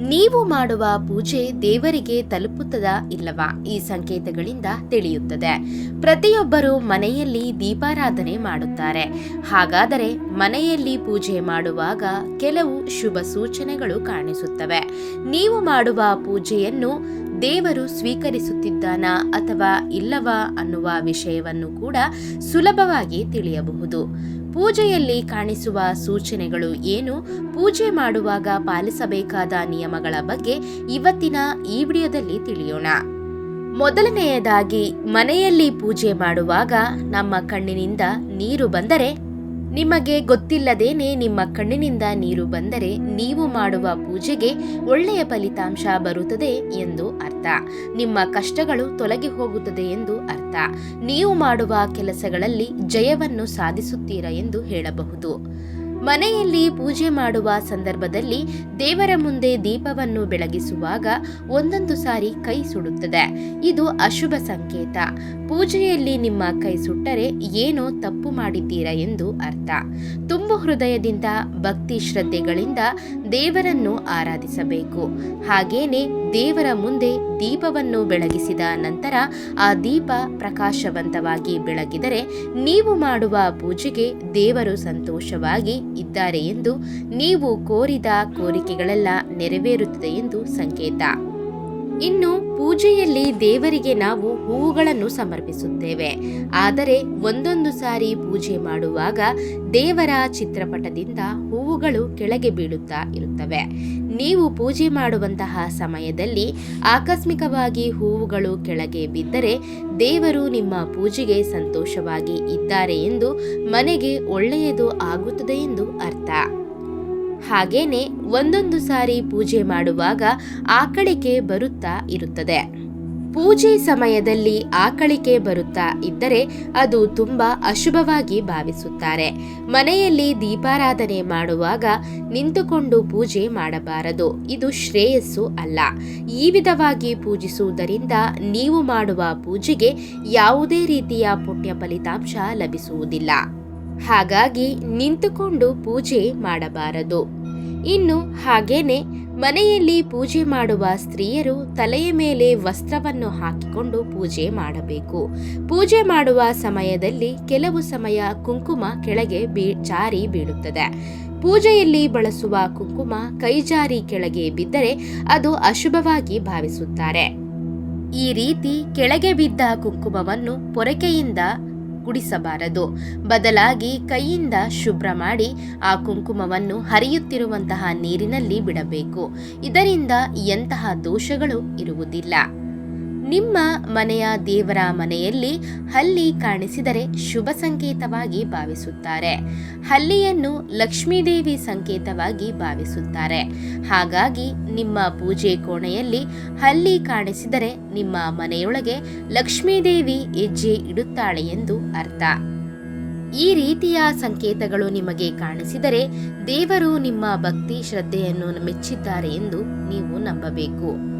ನೀವು ಮಾಡುವ ಪೂಜೆ ದೇವರಿಗೆ ತಲುಪುತ್ತದಾ ಇಲ್ಲವಾ? ಈ ಸಂಕೇತಗಳಿಂದ ತಿಳಿಯುತ್ತದೆ. ಪ್ರತಿಯೊಬ್ಬರು ಮನೆಯಲ್ಲಿ ದೀಪಾರಾಧನೆ ಮಾಡುತ್ತಾರೆ. ಹಾಗಾದರೆ ಮನೆಯಲ್ಲಿ ಪೂಜೆ ಮಾಡುವಾಗ ಕೆಲವು ಶುಭ ಸೂಚನೆಗಳು ಕಾಣಿಸುತ್ತವೆ. ನೀವು ಮಾಡುವ ಪೂಜೆಯನ್ನು ದೇವರು ಸ್ವೀಕರಿಸುತ್ತಿದ್ದಾನಾ ಅಥವಾ ಇಲ್ಲವಾ ಅನ್ನುವ ವಿಷಯವನ್ನು ಕೂಡ ಸುಲಭವಾಗಿ ತಿಳಿಯಬಹುದು. ಪೂಜೆಯಲ್ಲಿ ಕಾಣಿಸುವ ಸೂಚನೆಗಳು ಏನು? ಪೂಜೆ ಮಾಡುವಾಗ ಪಾಲಿಸಬೇಕಾದ ನಿಯಮಗಳ ಬಗ್ಗೆ ಇವತ್ತಿನ ಈ ವಿಡಿಯೋದಲ್ಲಿ ತಿಳಿಯೋಣ. ಮೊದಲನೆಯದಾಗಿ ಮನೆಯಲ್ಲಿ ಪೂಜೆ ಮಾಡುವಾಗ ನಮ್ಮ ಕಣ್ಣಿನಿಂದ ನೀರು ಬಂದರೆ ನಿಮಗೆ ಗೊತ್ತಿಲ್ಲದೇನೆ ನಿಮ್ಮ ಕಣ್ಣಿನಿಂದ ನೀರು ಬಂದರೆ ನೀವು ಮಾಡುವ ಪೂಜೆಗೆ ಒಳ್ಳೆಯ ಫಲಿತಾಂಶ ಬರುತ್ತದೆ ಎಂದು ಅರ್ಥ. ನಿಮ್ಮ ಕಷ್ಟಗಳು ತೊಲಗಿ ಹೋಗುತ್ತದೆ ಎಂದು ಅರ್ಥ. ನೀವು ಮಾಡುವ ಕೆಲಸಗಳಲ್ಲಿ ಜಯವನ್ನು ಸಾಧಿಸುತ್ತೀರಾ ಎಂದು ಹೇಳಬಹುದು. ಮನೆಯಲ್ಲಿ ಪೂಜೆ ಮಾಡುವ ಸಂದರ್ಭದಲ್ಲಿ ದೇವರ ಮುಂದೆ ದೀಪವನ್ನು ಬೆಳಗಿಸುವಾಗ ಒಂದೊಂದು ಸಾರಿ ಕೈ ಸುಡುತ್ತದೆ. ಇದು ಅಶುಭ ಸಂಕೇತ. ಪೂಜೆಯಲ್ಲಿ ನಿಮ್ಮ ಕೈ ಸುಟ್ಟರೆ ಏನೋ ತಪ್ಪು ಮಾಡಿದ್ದೀರಾ ಎಂದು ಅರ್ಥ. ತುಂಬು ಹೃದಯದಿಂದ, ಭಕ್ತಿ ಶ್ರದ್ಧೆಗಳಿಂದ ದೇವರನ್ನು ಆರಾಧಿಸಬೇಕು. ಹಾಗೇನೆ ದೇವರ ಮುಂದೆ ದೀಪವನ್ನು ಬೆಳಗಿಸಿದ ನಂತರ ಆ ದೀಪ ಪ್ರಕಾಶವಂತವಾಗಿ ಬೆಳಗಿದರೆ ನೀವು ಮಾಡುವ ಪೂಜೆಗೆ ದೇವರು ಸಂತೋಷವಾಗಿ ಇದ್ದಾರೆ ಎಂದು ನೀವು ಕೋರಿದ ಕೋರಿಕೆಗಳೆಲ್ಲ ನೆರವೇರುತ್ತದೆ ಎಂದು ಸಂಕೇತ. ಇನ್ನು ಪೂಜೆಯಲ್ಲಿ ದೇವರಿಗೆ ನಾವು ಹೂವುಗಳನ್ನು ಸಮರ್ಪಿಸುತ್ತೇವೆ. ಆದರೆ ಒಂದೊಂದು ಸಾರಿ ಪೂಜೆ ಮಾಡುವಾಗ ದೇವರ ಚಿತ್ರಪಟದಿಂದ ಹೂವುಗಳು ಕೆಳಗೆ ಬೀಳುತ್ತಾ ಇರುತ್ತವೆ. ನೀವು ಪೂಜೆ ಮಾಡುವಂತಹ ಸಮಯದಲ್ಲಿ ಆಕಸ್ಮಿಕವಾಗಿ ಹೂವುಗಳು ಕೆಳಗೆ ಬಿದ್ದರೆ ದೇವರು ನಿಮ್ಮ ಪೂಜೆಗೆ ಸಂತೋಷವಾಗಿ ಇದ್ದಾರೆ ಎಂದು ಮನೆಗೆ ಒಳ್ಳೆಯದು ಆಗುತ್ತದೆ ಎಂದು ಅರ್ಥ. ಹಾಗೇನೆ ಒಂದೊಂದು ಸಾರಿ ಪೂಜೆ ಮಾಡುವಾಗ ಆಕಳಿಕೆ ಬರುತ್ತಾ ಇರುತ್ತದೆ. ಪೂಜೆ ಸಮಯದಲ್ಲಿ ಆಕಳಿಕೆ ಬರುತ್ತಾ ಇದ್ದರೆ ಅದು ತುಂಬಾ ಅಶುಭವಾಗಿ ಭಾವಿಸುತ್ತಾರೆ. ಮನೆಯಲ್ಲಿ ದೀಪಾರಾಧನೆ ಮಾಡುವಾಗ ನಿಂತುಕೊಂಡು ಪೂಜೆ ಮಾಡಬಾರದು. ಇದು ಶ್ರೇಯಸ್ಸು ಅಲ್ಲ. ಈ ವಿಧವಾಗಿ ಪೂಜಿಸುವುದರಿಂದ ನೀವು ಮಾಡುವ ಪೂಜೆಗೆ ಯಾವುದೇ ರೀತಿಯ ಪುಣ್ಯ ಫಲಿತಾಂಶ ಲಭಿಸುವುದಿಲ್ಲ. ಹಾಗಾಗಿ ನಿಂತುಕೊಂಡು ಪೂಜೆ ಮಾಡಬಾರದು. ಇನ್ನು ಹಾಗೇನೆ ಮನೆಯಲ್ಲಿ ಪೂಜೆ ಮಾಡುವ ಸ್ತ್ರೀಯರು ತಲೆಯ ಮೇಲೆ ವಸ್ತ್ರವನ್ನು ಹಾಕಿಕೊಂಡು ಪೂಜೆ ಮಾಡಬೇಕು. ಪೂಜೆ ಮಾಡುವ ಸಮಯದಲ್ಲಿ ಕೆಲವು ಸಮಯ ಕುಂಕುಮ ಕೆಳಗೆ ಬೀ, ಜಾರಿ ಬೀಳುತ್ತದೆ. ಪೂಜೆಯಲ್ಲಿ ಬಳಸುವ ಕುಂಕುಮ ಕೈಜಾರಿ ಕೆಳಗೆ ಬಿದ್ದರೆ ಅದು ಅಶುಭವಾಗಿ ಭಾವಿಸುತ್ತಾರೆ. ಈ ರೀತಿ ಕೆಳಗೆ ಬಿದ್ದ ಕುಂಕುಮವನ್ನು ಪೊರಕೆಯಿಂದ ಗುಡಿಸಬಾರದು ಬದಲಾಗಿ ಕೈಯಿಂದ ಶುಭ್ರ ಮಾಡಿ ಆ ಕುಂಕುಮವನ್ನು ಹರಿಯುತ್ತಿರುವಂತಹ ನೀರಿನಲ್ಲಿ ಬಿಡಬೇಕು. ಇದರಿಂದ ಎಂತಹ ದೋಷಗಳು ಇರುವುದಿಲ್ಲ. ನಿಮ್ಮ ಮನೆಯ ದೇವರ ಮನೆಯಲ್ಲಿ ಹಲ್ಲಿ ಕಾಣಿಸಿದರೆ ಶುಭ ಸಂಕೇತವಾಗಿ ಭಾವಿಸುತ್ತಾರೆ. ಹಲ್ಲಿಯನ್ನು ಲಕ್ಷ್ಮೀದೇವಿ ಸಂಕೇತವಾಗಿ ಭಾವಿಸುತ್ತಾರೆ. ಹಾಗಾಗಿ ನಿಮ್ಮ ಪೂಜೆ ಕೋಣೆಯಲ್ಲಿ ಹಲ್ಲಿ ಕಾಣಿಸಿದರೆ ನಿಮ್ಮ ಮನೆಯೊಳಗೆ ಲಕ್ಷ್ಮೀದೇವಿ ಹೆಜ್ಜೆ ಇಡುತ್ತಾಳೆ ಎಂದು ಅರ್ಥ. ಈ ರೀತಿಯ ಸಂಕೇತಗಳು ನಿಮಗೆ ಕಾಣಿಸಿದರೆ ದೇವರು ನಿಮ್ಮ ಭಕ್ತಿ ಶ್ರದ್ಧೆಯನ್ನು ಮೆಚ್ಚಿದ್ದಾರೆ ಎಂದು ನೀವು ನಂಬಬೇಕು.